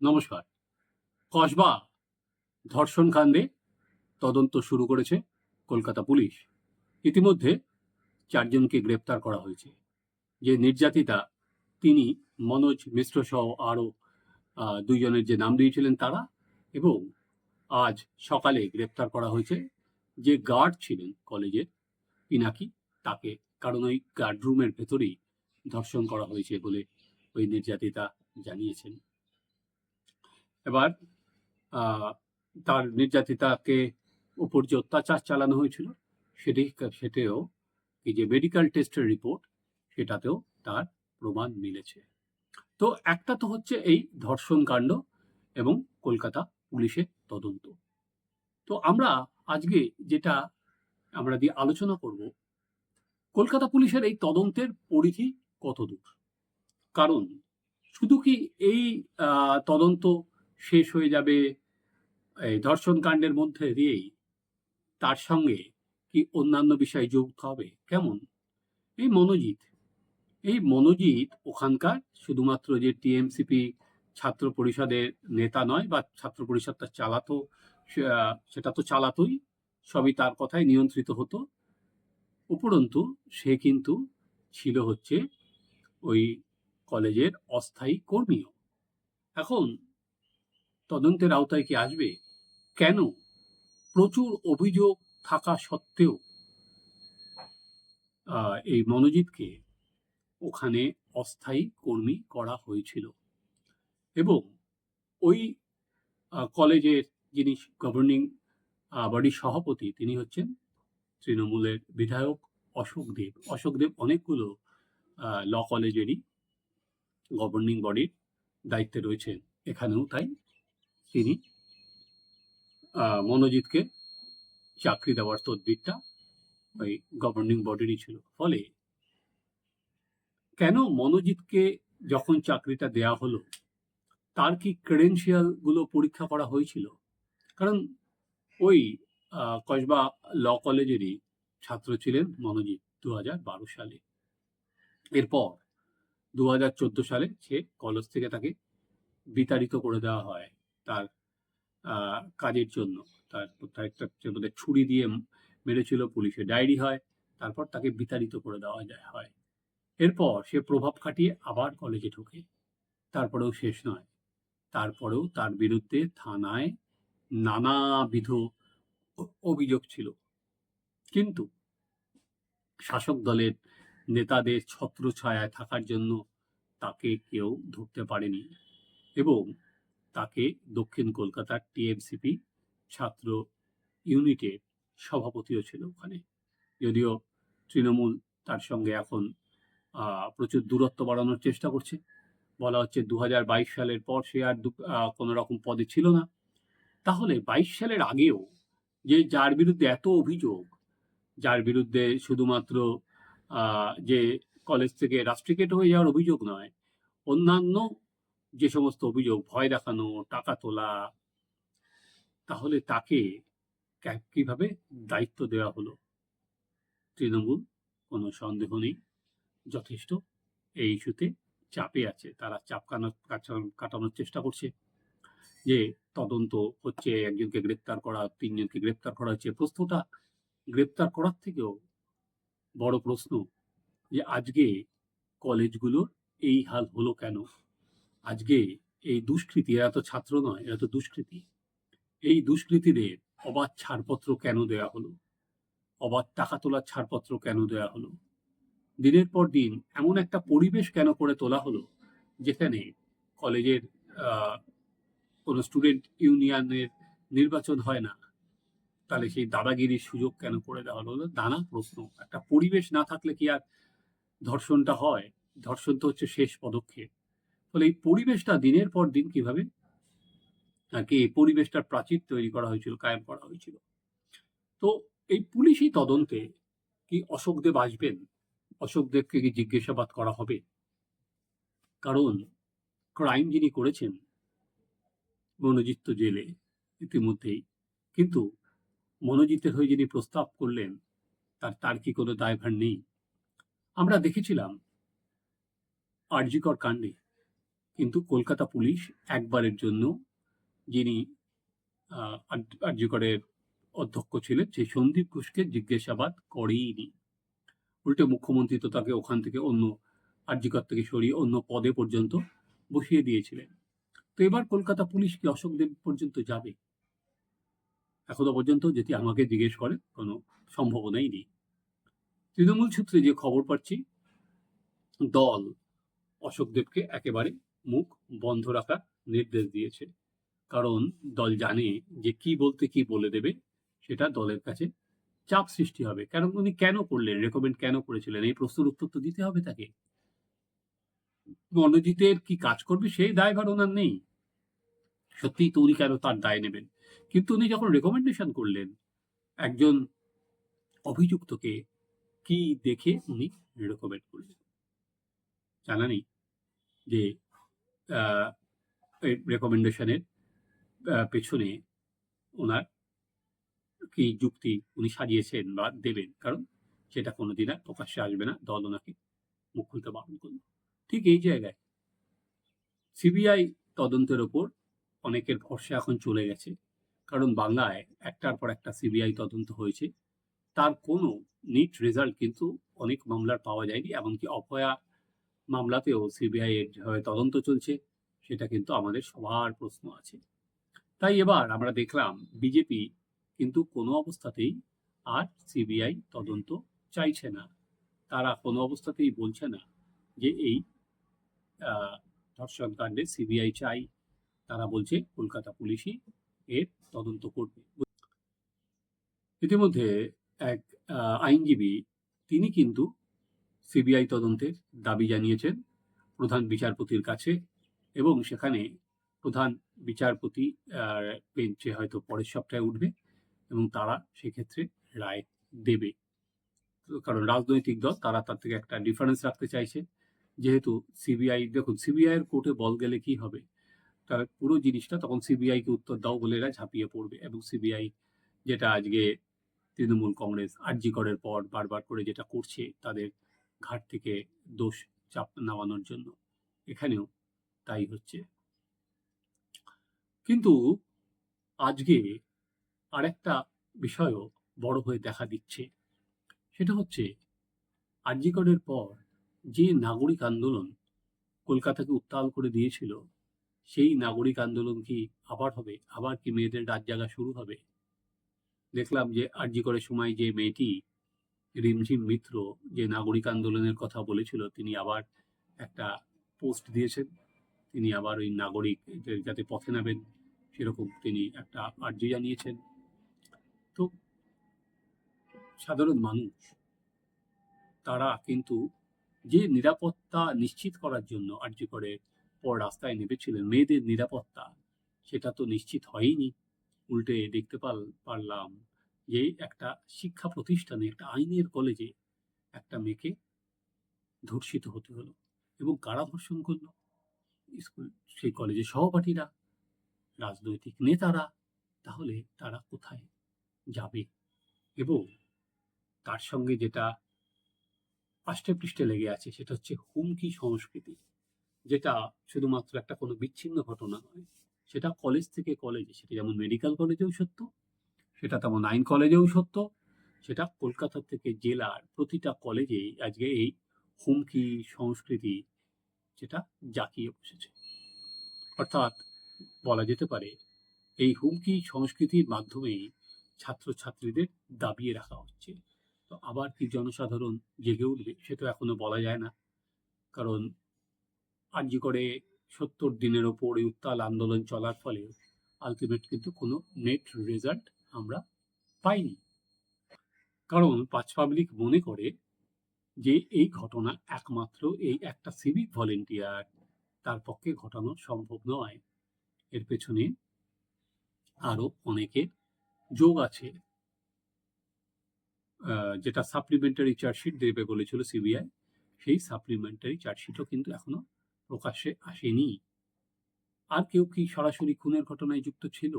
নমস্কার। কসবা ধর্ষণ কাণ্ডে তদন্ত শুরু করেছে কলকাতা পুলিশ। ইতিমধ্যে চারজনকে গ্রেপ্তার করা হয়েছে। যে নির্যাতিতা, তিনি মনোজ মিশ্র সহ আরও দুইজনের যে নাম দিয়েছিলেন তারা এবং আজ সকালে গ্রেপ্তার করা হয়েছে যে গার্ড ছিলেন কলেজের, পিনাকি, তাকে কারণ ওই গার্ড রুমের ভেতরেই ধর্ষণ করা হয়েছে বলে ওই নির্যাতিতা জানিয়েছেন। এবার তার নির্যাতিতাকে উপর যে অত্যাচার চালানো হয়েছিল, সেটি, সেটাও এই যে মেডিকেল টেস্টের রিপোর্ট সেটাতেও তার প্রমাণ মিলেছে। তো একটা তো হচ্ছে এই ধর্ষণ কাণ্ড এবং কলকাতা পুলিশের তদন্ত। তো আমরা আজকে যেটা আমরা দিয়ে আলোচনা করব, কলকাতা পুলিশের এই তদন্তের পরিধি কত দূর কারণ শুধু কি এই তদন্ত শেষ হয়ে যাবে এই ধর্ষণ কাণ্ডের মধ্যে দিয়েই। তার সঙ্গে কি অন্যান্য বিষয় যুক্ত হবে? কেমন? এই মনোজিৎ। এই মনোজিৎ ওখানকার শুধুমাত্র যে টিএমসিপি ছাত্র পরিষদের নেতা নয় বা ছাত্র পরিষদটা চালাতো সেটা তো চালাতোই, সবই তার কথায় নিয়ন্ত্রিত হতো। উপরন্তু সে কিন্তু ছিল হচ্ছে ওই কলেজের অস্থায়ী কর্মীও। এখন তদন্তের আওতায় কি আসবে? কেন? প্রচুর অভিযোগ থাকা সত্ত্বেও এই মনোজিৎকে ওখানে অস্থায়ী কর্মী করা হয়েছিল। এবং ওই কলেজের যিনি গভর্নিং বডির সভাপতি, তিনি হচ্ছেন তৃণমূলের বিধায়ক অশোক দেব। অশোক দেব অনেকগুলো ল কলেজেরই গভর্নিং বডির দায়িত্বে রয়েছেন। এখানেও তাই। তিনি মনোজিৎকে চাকরি দেওয়ার তদবিরটা ওই গভর্নিং বডিরই ছিল। ফলে কেন মনোজিৎকে যখন চাকরিটা দেয়া হলো, তার কি ক্রেডেন্সিয়ালগুলো পরীক্ষা করা হয়েছিল? কারণ ওই কসবা ল কলেজেরই ছাত্র ছিলেন মনোজিৎ দু হাজার বারো সালে। এরপর দু হাজার চোদ্দ সালে সে কলেজ থেকে তাকে বিতাড়িত করে দেওয়া হয়। তার কাজের জন্য। তার একটা যে বোধহয় ছুরি দিয়ে মেরেছিল, পুলিশে ডায়েরি হয়, তারপর তাকে বিতাড়িত করে দেওয়া যায়, হয়। এরপর সে প্রভাব খাটিয়ে আবার কলেজে ঢোকে। তারপরেও শেষ নয়। তারপরেও তার বিরুদ্ধে থানায় নানাবিধ অভিযোগ ছিল। কিন্তু শাসক দলের নেতাদের ছত্রছায়ায় থাকার জন্য তাকে কেউ ধরতে পারেনি। এবং তাকে দক্ষিণ কলকাতার টিএমসিপি ছাত্র ইউনিটের সভাপতিও ছিল ওখানে। যদিও তৃণমূল তার সঙ্গে এখন প্রচুর দূরত্ব বাড়ানোর চেষ্টা করছে। বলা হচ্ছে দু হাজার বাইশ সালের পর সে আর কোনো রকম পদে ছিল না। তাহলে বাইশ সালের আগেও যে যার বিরুদ্ধে এত অভিযোগ, যার বিরুদ্ধে শুধুমাত্র যে কলেজ থেকে রাষ্ট্রিকেট হয়ে যাওয়ার অভিযোগ নয়, অন্যান্য যে সমস্ত অভিযোগ ভয় দেখানো টাকা তোলা তাহলে তাকে কীভাবে দায়িত্ব দেওয়া হলো? তৃণমূল কোনো সন্দেহ নেই। যথেষ্ট এই ইস্যুতে চাপে আছে। তারা চাপ কাটানোর চেষ্টা করছে যে তদন্ত হচ্ছে একজনকে গ্রেপ্তার করা তিনজনকে গ্রেপ্তার করা হচ্ছে। প্রশ্নটা গ্রেপ্তার করার থেকেও বড় প্রশ্ন যে আজকে কলেজগুলোর এই হাল হলো কেন? আজকে এই দুষ্কৃতী, এরা তো ছাত্র নয়, এরা তো দুষ্কৃতী। এই দুষ্কৃতীদের অবাধ ছাড়পত্র কেন দেয়া হলো? অবাধ টাকা তোলার ছাড়পত্র কেন দেয়া হলো? দিনের পর দিন এমন একটা পরিবেশ কেন করে তোলা হলো, যেখানে কলেজের কোনো স্টুডেন্ট ইউনিয়নের নির্বাচন হয় না, তাহলে সেই দাদাগিরির সুযোগ কেন করে দেওয়া হলো? নানা প্রশ্ন। একটা পরিবেশ না থাকলে কি আর ধর্ষণটা হয়? ধর্ষণ তো হচ্ছে শেষ পদক্ষেপ। ফলে এই পরিবেশটা দিনের পর দিন কীভাবে? আর কি এই পরিবেশটার প্রাচীর তৈরি করা হয়েছিল, কায়েম করা হয়েছিল? তো এই পুলিশি তদন্তে কি অশোক দেব আসবেন? অশোক দেবকে কি জিজ্ঞাসাবাদ করা হবে? কারণ ক্রাইম যিনি করেছেন, মনোজিৎ তো জেলে ইতিমধ্যেই, কিন্তু মনোজিতের হয়ে যিনি প্রস্তাব করলেন, তার তার কি কোনো দায়ভার নেই? আমরা দেখেছিলাম আরজিকর কাণ্ডে কিন্তু কলকাতা পুলিশ একবারের জন্য যিনি আহ, আরজিকরের অধ্যক্ষ ছিলেন সেই সন্দীপ ঘোষকে জিজ্ঞাসাবাদ করেইনি। উল্টে মুখ্যমন্ত্রী তো তাকে ওখান থেকে অন্য আরজিকর থেকে সরিয়ে অন্য পদে পর্যন্ত বসিয়ে দিয়েছিলেন। তো এবার কলকাতা পুলিশ কি অশোক দেব পর্যন্ত যাবে? এখনও পর্যন্ত যদি আমাকে জিজ্ঞেস করে কোনো সম্ভাবনাই নেই। তৃণমূল সূত্রে যে খবর পাচ্ছি দল অশোক দেবকে একেবারে মুখ বন্ধ রাখার নির্দেশ দিয়েছে। কারণ দল জানে যে কি বলতে কি বলে দেবে, সেটা দলের কাছে চাপ সৃষ্টি হবে। কারণ উনি কেন করলেন রেকমেন্ড কেন করেছিলেন? এই প্রশ্নের উত্তর তো দিতে হবে তাকে। মনোজিতের কি কাজ করবে, সেই দায়ভার ওনার নেই। সত্যিই তো উনি কেন তার দায় নেবেন? কিন্তু উনি যখন রেকমেন্ডেশন করলেন, একজন অভিযুক্তকে কি দেখে উনি রেকমেন্ড করলেন? জানা নেই যে রেকমেন্ডেশনের পেছনে ওনার কি যুক্তি উনি সাজিয়েছেন বা দেবেন। কারণ সেটা কোনোদিন আর প্রকাশ্যে আসবে না, দল ওনাকে মুখ খুলতে বারণ করল ঠিক এই জায়গায় সিবিআই তদন্তের ওপর অনেকের ভরসা এখন চলে গেছে। কারণ বাংলায় একটার পর একটা সিবিআই তদন্ত হয়েছে। তার কোনো নিট রেজাল্ট কিন্তু অনেক মামলার পাওয়া যায়নি, এমনকি অভয়া মামলাতেও সিবিআই এর যেভাবে তদন্ত চলছে, সেটা কিন্তু আমাদের সবার প্রশ্ন আছে। তাই এবার আমরা দেখলাম বিজেপি কিন্তু কোনো অবস্থাতেই আর সিবিআই তদন্ত চাইছে না। তারা কোনো অবস্থাতেই বলছে না যে এই ধর্ষণ কাণ্ডে সিবিআই চাই। তারা বলছে কলকাতা পুলিশই এর তদন্ত করবে। ইতিমধ্যে এক আইনজীবী, তিনি কিন্তু সিবিআই তদন্তের দাবি জানিয়েছেন প্রধান বিচারপতির কাছে এবং সেখানে প্রধান বিচারপতি বেঞ্চে হয়তো পরের সপ্তাহে উঠবে এবং তারা সেক্ষেত্রে রায় দেবে। কারণ রাজনৈতিক দল, তারা তার থেকে একটা ডিফারেন্স রাখতে চাইছে। যেহেতু সিবিআই, দেখুন সিবিআই এর কোর্টে বল গেলে কি হবে? তার পুরো জিনিসটা তখন সিবিআই কে উত্তর দাও বলে এরা ঝাঁপিয়ে পড়বে এবং সিবিআই যেটা আজকে তৃণমূল কংগ্রেস আরজি করের পর বারবার করে যেটা করছে তাদের ঘাট থেকে দোষ চাপ নামানোর জন্য। এখানেও তাই হচ্ছে। কিন্তু আজকে আরেকটা বিষয়ও বড় হয়ে দেখা দিচ্ছে। সেটা হচ্ছে আরজিকরের পর যে নাগরিক আন্দোলন কলকাতাকে উত্তাল করে দিয়েছিল, সেই নাগরিক আন্দোলন কি আবার হবে? আবার কি মেয়েদের রাত জাগা শুরু হবে? দেখলাম যে আরজিকরের সময় যে মেয়েটি রিমঝিম মিত্র যে নাগরিক আন্দোলনের কথা বলেছিল, তিনি আবার একটা পোস্ট দিয়েছেন। তিনি আবার ওই নাগরিকদের যাতে পথে নামেন, সেরকম তিনি একটা আর্জি জানিয়েছেন। তো সাধারণ মানুষ, তারা কিন্তু যে নিরাপত্তা নিশ্চিত করার জন্য আর্জি করে পর রাস্তায় নেমেছিলেন, মেয়েদের নিরাপত্তা, সেটা তো নিশ্চিত হয়নি। উল্টে দেখতে পারলাম যে একটা শিক্ষা প্রতিষ্ঠানে, একটা আইনের কলেজে একটা মেয়েকে ধর্ষিত হতে হলো এবং কারা ধর্ষণ করল? স্কুল, সেই কলেজের সহপাঠীরা, রাজনৈতিক নেতারা, তাহলে তারা কোথায় যাবে? এবং তার সঙ্গে যেটা পাষ্টে পৃষ্ঠে লেগে আছে, সেটা হচ্ছে হুমকি সংস্কৃতি, যেটা শুধুমাত্র একটা কোনো বিচ্ছিন্ন ঘটনা নয়, সেটা কলেজ থেকে কলেজে, সেটা যেমন মেডিকেল কলেজেও সত্য সেটা তেমন আইন কলেজেও সত্য, সেটা কলকাতা থেকে জেলার প্রতিটা কলেজেই আজকে এই হুমকি সংস্কৃতি যেটা জাকিয়ে বসেছে। অর্থাৎ বলা যেতে পারে, এই হুমকি সংস্কৃতির মাধ্যমেই ছাত্রছাত্রীদের দাবিয়ে রাখা হচ্ছে। তো আবার কি জনসাধারণ জেগে উঠবে সেটা এখনও বলা যায় না। কারণ আর্জি করে সত্তর দিনের ওপর উত্তাল আন্দোলন চলার ফলে আলটিমেট কিন্তু কোনো নেট রেজাল্ট আমরা পাইনি। কারণ পাঁচ পাবলিক মনে করে যে এই ঘটনা একমাত্র এই একটা সিভিক ভলেন্টিয়ার তার পক্ষে ঘটানো সম্ভব নয়। এর পেছনে আরও অনেকের যোগ আছে। যেটা সাপ্লিমেন্টারি চার্জশিট দেবে বলেছিল সিবিআই সেই সাপ্লিমেন্টারি চার্জশিটও কিন্তু এখনও প্রকাশ্যে আসেনি। আর কেউ কি সরাসরি খুনের ঘটনায় যুক্ত ছিল?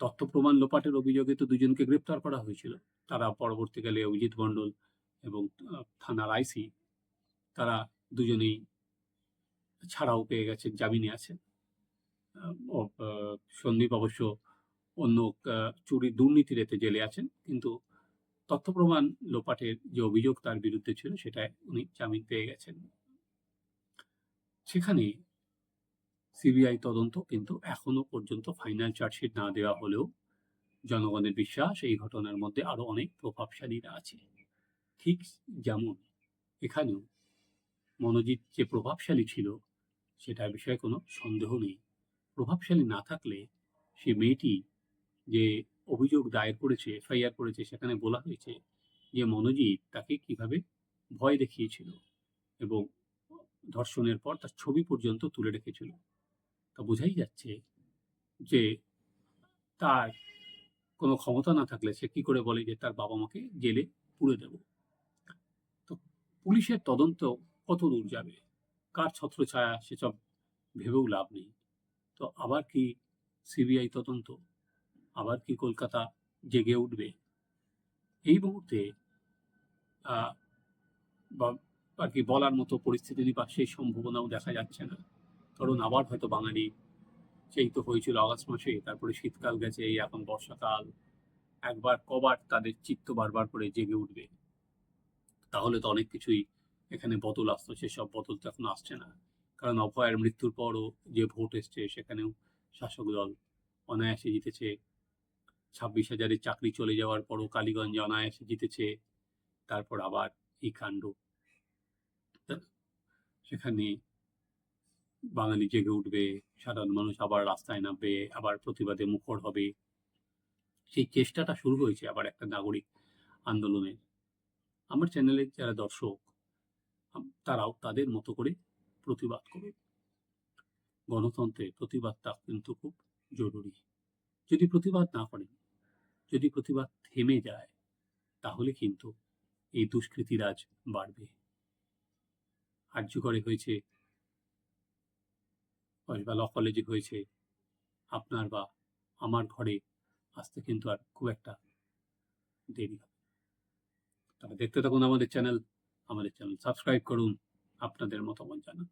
তথ্য প্রমাণ লোপাটের অভিযোগে তো দুজনকে গ্রেপ্তার করা হয়েছিল। তারা পরবর্তীকালে অভিজিৎ মণ্ডল এবং থানার আইসি, তারা দুজনেই ছাড়াও পেয়ে গেছেন, জামিনে আছেন। সন্দীপ অবশ্য অন্য চুরি দুর্নীতির এতে জেলে আছেন, কিন্তু তথ্য প্রমাণ লোপাটের যে অভিযোগ তার বিরুদ্ধে ছিল, সেটায় উনি জামিন পেয়ে গেছেন। সেখানে সিবিআই তদন্ত কিন্তু এখনও পর্যন্ত ফাইনাল চার্জশিট না দেওয়া হলেও জনগণের বিশ্বাস এই ঘটনার মধ্যে আরও অনেক প্রভাবশালীরা আছে। ঠিক যেমন এখানেও মনোজিৎ যে প্রভাবশালী ছিল, সেটার বিষয়ে কোনো সন্দেহ নেই। প্রভাবশালী না থাকলে সে মেয়েটি যে অভিযোগ দায়ের করেছে এফআইআর করেছে, সেখানে বলা হয়েছে যে মনোজিৎ তাকে কীভাবে ভয় দেখিয়েছিল এবং ধর্ষণের পর তার ছবি পর্যন্ত তুলে রেখেছিল। তা বোঝাই যাচ্ছে যে তার কোনো ক্ষমতা না থাকলে সে কি করে বলে যে তার বাবা মাকে জেলে পুড়ে দেব? তো পুলিশের তদন্ত কত দূর যাবে? কার ছত্রছায়া সেসব ভেবেও লাভ নেই। তো আবার কি সিবিআই তদন্ত? আবার কি কলকাতা জেগে উঠবে? এই মুহূর্তে বা- আর কি বলার মতো পরিস্থিতি বা সেই সম্ভাবনাও দেখা যাচ্ছে না। কারণ আবার হয়তো বাঙালি। সেই তো হয়েছিল আগস্ট মাসে, তারপরে শীতকাল গেছে, এই এখন বর্ষাকাল। একবার, কবার তাদের চিত্ত বারবার করে জেগে উঠবে। তাহলে তো অনেক কিছুই এখানে বদল আসতো, সেসব বদল তো এখন আসছে না। কারণ অভয়ের মৃত্যুর পরও যে ভোট এসছে, সেখানেও শাসক দল অনায়াসে জিতেছে। ছাব্বিশ হাজারের চাকরি চলে যাওয়ার পরও কালীগঞ্জে অনায়াসে জিতেছে। তারপর আবার এই কাণ্ড। সেখানে বাঙালি জেগে উঠবে, সাধারণ মানুষ আবার রাস্তায় নামবে, আবার প্রতিবাদে মুখর হবে। সেই চেষ্টাটা শুরু হয়েছে আবার একটা নাগরিক আন্দোলনের আমার চ্যানেলের যারা দর্শক তারাও তাদের মতো করে প্রতিবাদ করবে গণতন্ত্রে প্রতিবাদটা কিন্তু খুব জরুরি। যদি প্রতিবাদ না করেন, যদি প্রতিবাদ থেমে যায়, তাহলে কিন্তু এই দুষ্কৃতিরাজ বাড়বে। আর্যকরে হয়েছে বা ল কলেজে হয়েছে। আপনার বা আমার ঘরে আসতে কিন্তু আর খুব একটা দেরি হবে তবে দেখতে থাকুন আমাদের চ্যানেল আমাদের চ্যানেল সাবস্ক্রাইব করুন, আপনাদের মতামত জানান।